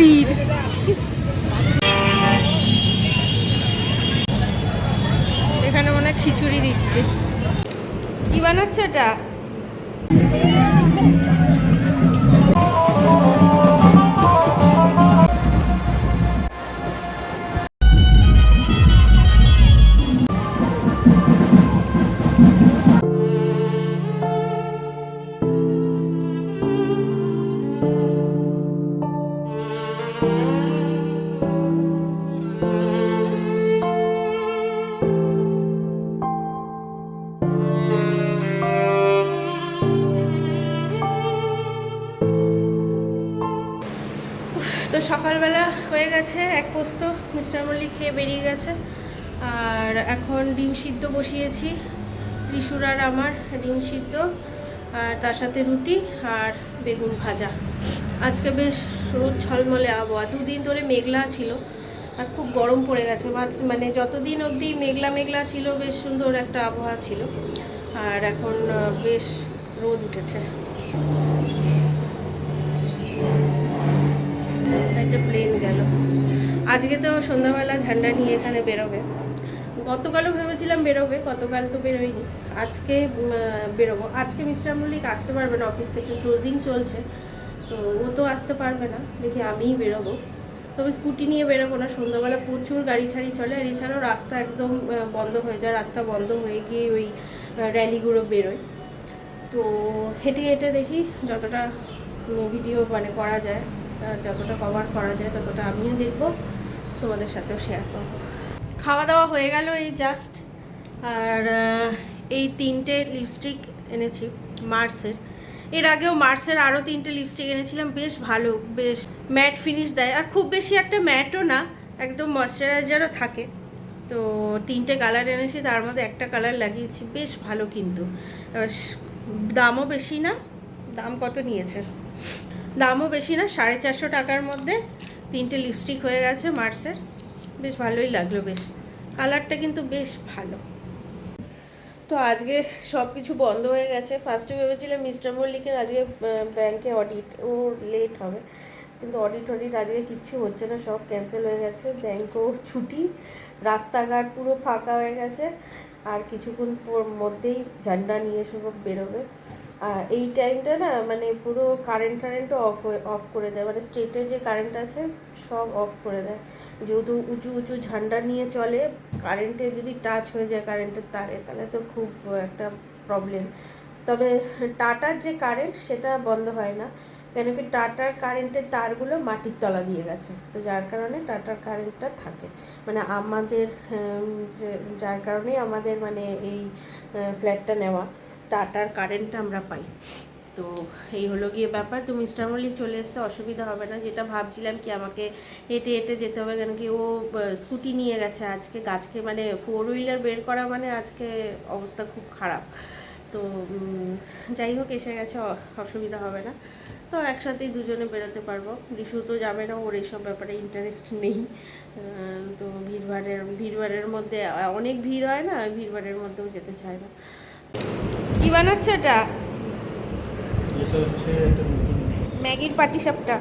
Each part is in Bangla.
ভিড় এখানে মনে খিচুড়ি দিচ্ছে। কি বানাচ্ছে এটা? সকালবেলা হয়ে গেছে, এক পোস্ত মিস্টার মল্লিক খেয়ে বেরিয়ে গেছে। আর এখন ডিম সিদ্ধ বসিয়েছি রিসুর আর আমার ডিম সিদ্ধ, আর তার সাথে রুটি আর বেগুন ভাজা। আজকে বেশ রোদ ছলমলে আবহাওয়া, দুদিন ধরে মেঘলা ছিল, আর খুব গরম পড়ে গেছে। মানে যতদিন অবধি মেঘলা মেঘলা ছিল, বেশ সুন্দর একটা আবহাওয়া ছিল। আর এখন বেশ রোদ উঠেছে। একটা প্লেন গেল। আজকে তো সন্ধ্যাবেলা ঝান্ডা নিয়ে এখানে বেরোবে। গতকালও ভেবেছিলাম বেরোবে, গতকাল তো বেরোয়নি। আজকে বেরোবো। আজকে মিস্টার মল্লিক আসতে পারবে না অফিস থেকে ক্লোজিং চলছে। তো ও তো আসতে পারবে না। দেখি আমিই বেরোবো। তবে স্কুটি নিয়ে বেরোবো না, সন্ধ্যাবেলা প্রচুর গাড়ি ঠাড়ি চলে, আর এছাড়াও রাস্তা একদম বন্ধ হয়ে যায়। রাস্তা বন্ধ হয়ে গিয়ে ওই র্যালিগুলো বেরোয়। তো হেঁটে হেঁটে দেখি যতটা ভিডিও মানে করা যায়। যতটা কভার করা যায়, ততটা আমিও দেখব। তোমাদের সাথেও শেয়ার করব। খাওয়া দাওয়া হয়ে গেল এই জাস্ট আর এই তিনটে লিপস্টিক এনেছি মার্সের এর আগেও মার্সের আরও তিনটে লিপস্টিক এনেছিলাম, বেশ ভালো, বেশ ম্যাট ফিনিশ দেয়। আর খুব বেশি একটা ম্যাটও না, একদম ময়শ্চারাইজারও থাকে। তো তিনটে কালার এনেছি, তার মধ্যে একটা কালার লাগিয়েছি, বেশ ভালো কিন্তু। দামও বেশি না, দাম কত নিয়েছে? দামও বেশি না, সাড়ে চারশো টাকার মধ্যে তিনটে লিপস্টিক হয়ে গেছে মার্সের বেশ ভালোই লাগল বেশ। কালারটা কিন্তু বেশ ভালো। তো আজকে সব কিছু বন্ধ হয়ে গেছে। ফার্স্টে ভেবেছিলাম মিস্টার মল্লিকের আজকে ব্যাংকে অডিট ও লেট হবে। কিন্তু অডিট অডিট আজকে কিচ্ছু হচ্ছে না, সব ক্যান্সেল হয়ে গেছে। ব্যাংকও ছুটি। রাস্তাঘাট পুরো ফাঁকা হয়ে গেছে। আর কিছুক্ষণ মধ্যেই ঝান্ডা নিয়ে সব বেরোবে। এই টাইমটা না মানে পুরো কারেন্ট টারেন্টও অফ অফ করে দেয়। মানে স্টেটে যে কারেন্ট আছে, সব অফ করে দেয়। যেহেতু উঁচু উঁচু ঝান্ডা নিয়ে চলে কারেন্টে যদি টাচ হয়ে যায় কারেন্টের তারে, তাহলে তো খুব একটা প্রবলেম তবে টাটার যে কারেন্ট সেটা বন্ধ হয় না। কেন কি টাটার কারেন্টের তারগুলো মাটির তলা দিয়ে গেছে। তো যার কারণে টাটার কারেন্টটা থাকে। মানে আমাদের যার কারণেই আমাদের মানে এই ফ্ল্যাটটা নেওয়া। টাটার কারেন্টটা আমরা পাই। তো এই হলো গিয়ে ব্যাপার। তো মিস্টার মল্লিক চলে এসছে, অসুবিধা হবে না। যেটা ভাবছিলাম কি আমাকে হেঁটে হেঁটে যেতে হবে কেন কি ও স্কুটি নিয়ে গেছে আজকে। গাছকে মানে ফোর হুইলার বের করা মানে আজকে অবস্থা খুব খারাপ। তো যাই হোক, এসে গেছে অসুবিধা হবে না। তো একসাথেই দুজনে বেরোতে পারব। রিশু তো যাবে না, ওর এইসব ব্যাপারে ইন্টারেস্ট নেই। তো ভিড়ভাড়ের ভিড়ভাড়ের মধ্যে, অনেক ভিড় হয় না, ভিড়ভাড়ের মধ্যেও যেতে চায় না। বানাচ্ছে এটা? ম্যাগির পাটি সাপটা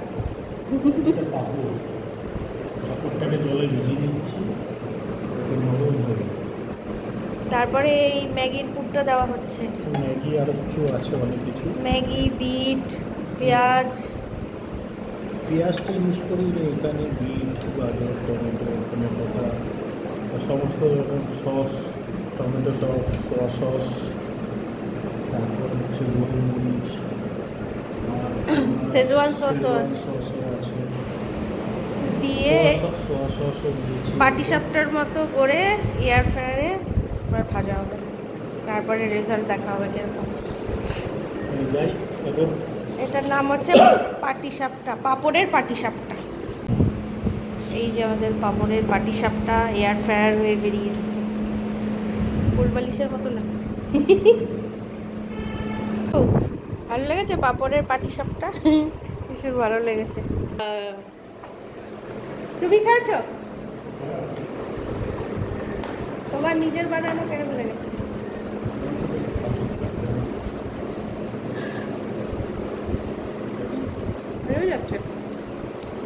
তারপরে এই ম্যাগির পুরটা দেওয়া হচ্ছে। ম্যাগি আরও কিছু আছে অনেক কিছু। ম্যাগি বিট পেঁয়াজ। পেঁয়াজটা ইউজ করি এখানে বিট গাজর টমেটো টমেটো সমস্ত রকম sauce tomato sauce soya sauce. তারপর হচ্ছে গোলমরিচ শেজওয়ান সসও আছে দিয়ে পাটি সাপটার মতো করে এয়ার ফ্রায়ারে এবার ভাজা হবে। তারপরে রেজাল্ট দেখা হবে কীরকম। এটার নাম হচ্ছে পাটি সাপটা পাপড়ের পাটি সাপটা এই যে আমাদের পাপড়ের পাটি সাপটা এয়ার ফ্রায়ার হয়ে বেরিয়ে এসছে। ফুলবালিশের মতো লাগছে। ভালো লেগেছে পাপড়ের পাটি সাপটা ভীষণ ভালো লেগেছে। তুমি খেয়েছো? তোমার নিজের বানানো কেরম লেগেছে? ভালোই লাগছে।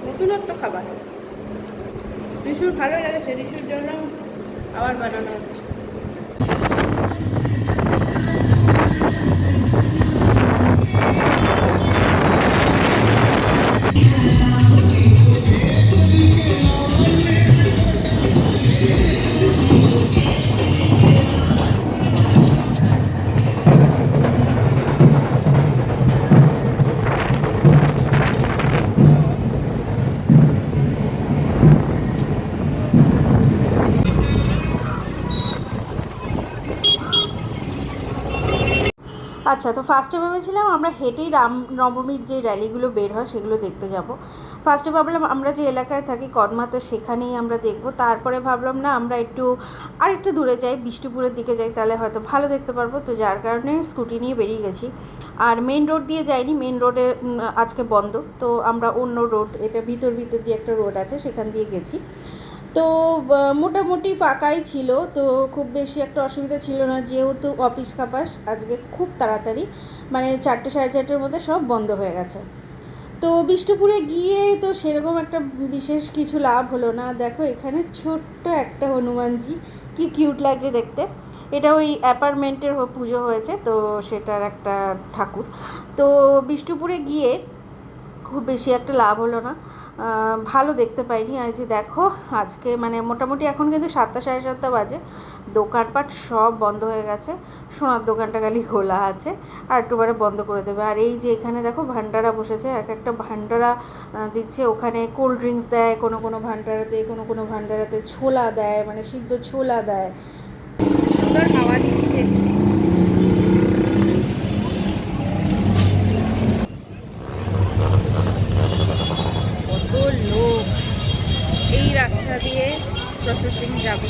নতুনত্ব খাবার। রিসুর ভালো লেগেছে রিসুর জন্য আবার বানানো হচ্ছে। আচ্ছা তো ফার্স্টে ভেবেছিলাম আমরা হেঁটেই রাম নবমীর যে র্যালিগুলো বের হয় সেগুলো দেখতে যাব। ফার্স্টে ভাবলাম আমরা যে এলাকায় থাকি কদমাতে সেখানেই আমরা দেখব। তারপরে ভাবলাম, না, আমরা একটু আর একটু দূরে যাই, বিষ্ণুপুরের দিকে যাই, তাহলে হয়তো ভালো দেখতে পারব। তো যার কারণে স্কুটি নিয়ে বেরিয়ে গেছি। আর মেন রোড দিয়ে যাইনি মেন রোডে আজকে বন্ধ। তো আমরা অন্য রোড এটা ভিতর ভিতর দিয়ে একটা রোড আছে, সেখান দিয়ে গেছি। তো মোটামুটি ফাঁকাই ছিল, তো খুব বেশি একটা অসুবিধা ছিল না, যেহেতু অফিস কাপাস আজকে খুব তাড়াতাড়ি মানে চারটে সাড়ে চারটের মধ্যে সব বন্ধ হয়ে গেছে। তো বিষ্ণুপুরে গিয়ে তো সেরকম একটা বিশেষ কিছু লাভ হলো না। দেখো, এখানে ছোট্ট একটা হনুমানজি, কি কিউট লাগছে দেখতে। এটা ওই অ্যাপার্টমেন্টের পুজো হয়েছে, তো সেটার একটা ঠাকুর। তো বিষ্ণুপুরে গিয়ে খুব বেশি একটা লাভ হলো না। ভালো দেখতে পাইনি। আর যে দেখো, আজকে মানে মোটামুটি এখন কিন্তু সাতটা সাড়ে সাতটা বাজে। দোকানপাট সব বন্ধ হয়ে গেছে। সোনার দোকানটা খালি খোলা আছে। আর একটু পরে বন্ধ করে দেবে। আর এই যে এখানে দেখো, ভান্ডারা বসেছে। এক একটা ভান্ডারা দিচ্ছে। ওখানে কোল্ড ড্রিঙ্কস দেয়, কোনো কোনো ভান্ডারাতে, কোনো কোনো ভান্ডারাতে ছোলা দেয় মানে সিদ্ধ ছোলা দেয় হাওয়া দিচ্ছে কত লোক এই দিয়ে প্রসেসিং যাবে।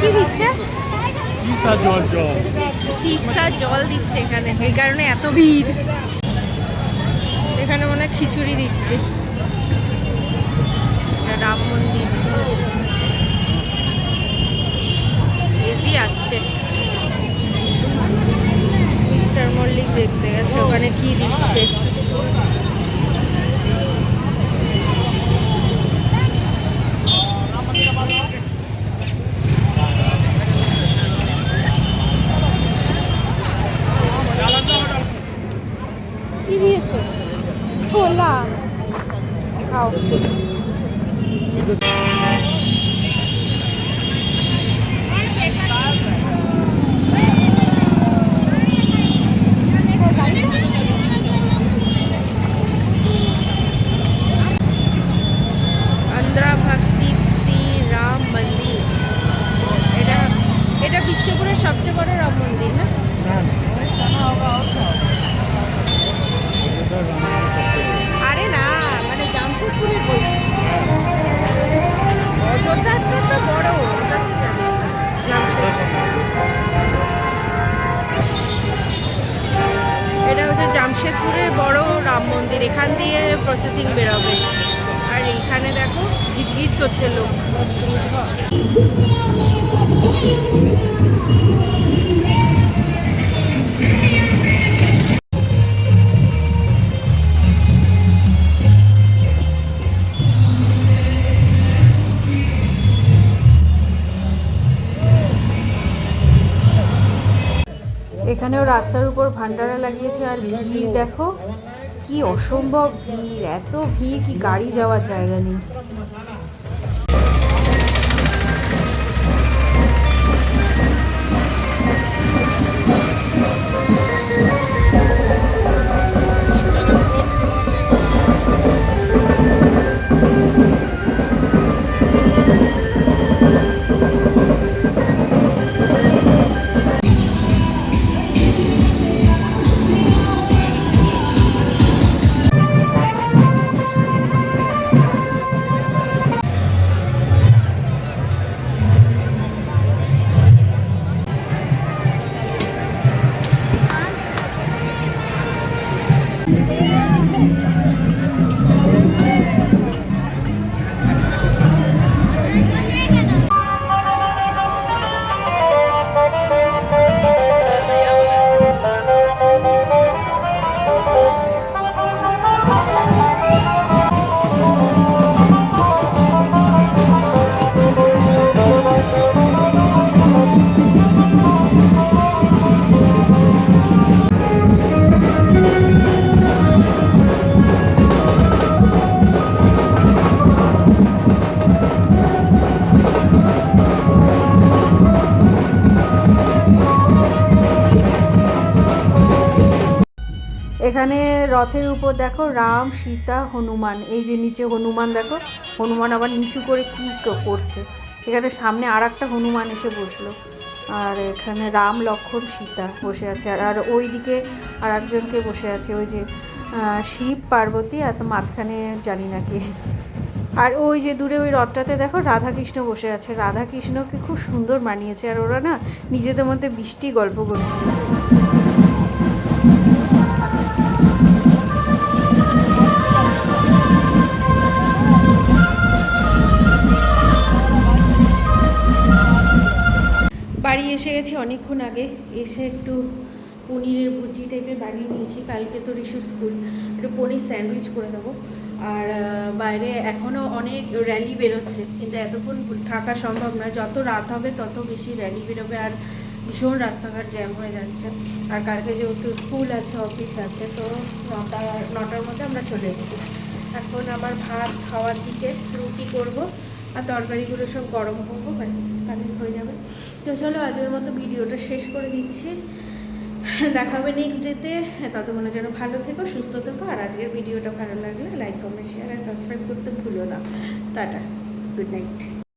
কি দিচ্ছে? চিতা জল জল। আর জল দিচ্ছে এখানে এই কারণে এত ভিড়। এখানে মনে খিচুড়ি দিচ্ছে। রাম মন্দির এজি আসছে মিস্টার মল্লিক দেখতে গেছে ওখানে কি দিচ্ছে? কি দিয়েছে? ছোলা। খাও। এটা হচ্ছে জামশেদপুরের বড় রাম মন্দির। এখান দিয়ে প্রসেসিং বেরোবে। আর এখানে দেখো, গিজগিজ করছে লোক। এখানেও রাস্তার উপর ভান্ডারা লাগিয়েছে আর ভিড়, দেখো। কি অসম্ভব ভিড়, এত ভিড় কি গাড়ি যাওয়ার জায়গা নেই। এখানে রথের উপর দেখো রাম, সীতা, হনুমান। এই যে নিচে হনুমান দেখো, হনুমান আবার নিচু করে কি করছে? এখানে সামনে আর একটা হনুমান এসে বসল। আর এখানে রাম লক্ষ্মণ সীতা বসে আছে। আর আর ওইদিকে আর একজনকে বসে আছে, ওই যে শিব, পার্বতী আর মাঝখানে জানি না কি। আর ওই যে দূরে ওই রথটাতে দেখো রাধাকৃষ্ণ বসে আছে। রাধাকৃষ্ণকে খুব সুন্দর মানিয়েছে। আর ওরা না নিজেদের মধ্যে বৃষ্টি গল্প করছিল গেছি অনেকক্ষণ আগে, এসে একটু পনিরের ভুজি টাইপের বানিয়ে নিয়েছি। কালকে তো রিশু স্কুল একটু পনির স্যান্ডউইচ করে দেবো। আর বাইরে এখনও অনেক র্যালি বেরোচ্ছে। কিন্তু এতক্ষণ থাকা সম্ভব নয়। যত রাত হবে, তত বেশি র্যালি বেরোবে। আর ভীষণ রাস্তাঘাট জ্যাম হয়ে যাচ্ছে। আর কালকে যেহেতু স্কুল আছে অফিস আছে, তো নটা, নটার মধ্যে আমরা চলে এসেছি। এখন আবার ভাত খাওয়ার দিকে রুটি করব। আর তরকারিগুলো সব গরম করব, ব্যাস, তাহলে হয়ে যাবে। তো চলো আজকের মতো ভিডিওটা শেষ করে দিচ্ছি। দেখা হবে নেক্সট ডেতে ততক্ষণের যেন ভালো থেকো, সুস্থ থেকো, আর আজকের ভিডিওটা ভালো লাগলে লাইক কমেন্ট শেয়ার আর সাবস্ক্রাইব করতে ভুলো না। Tata good night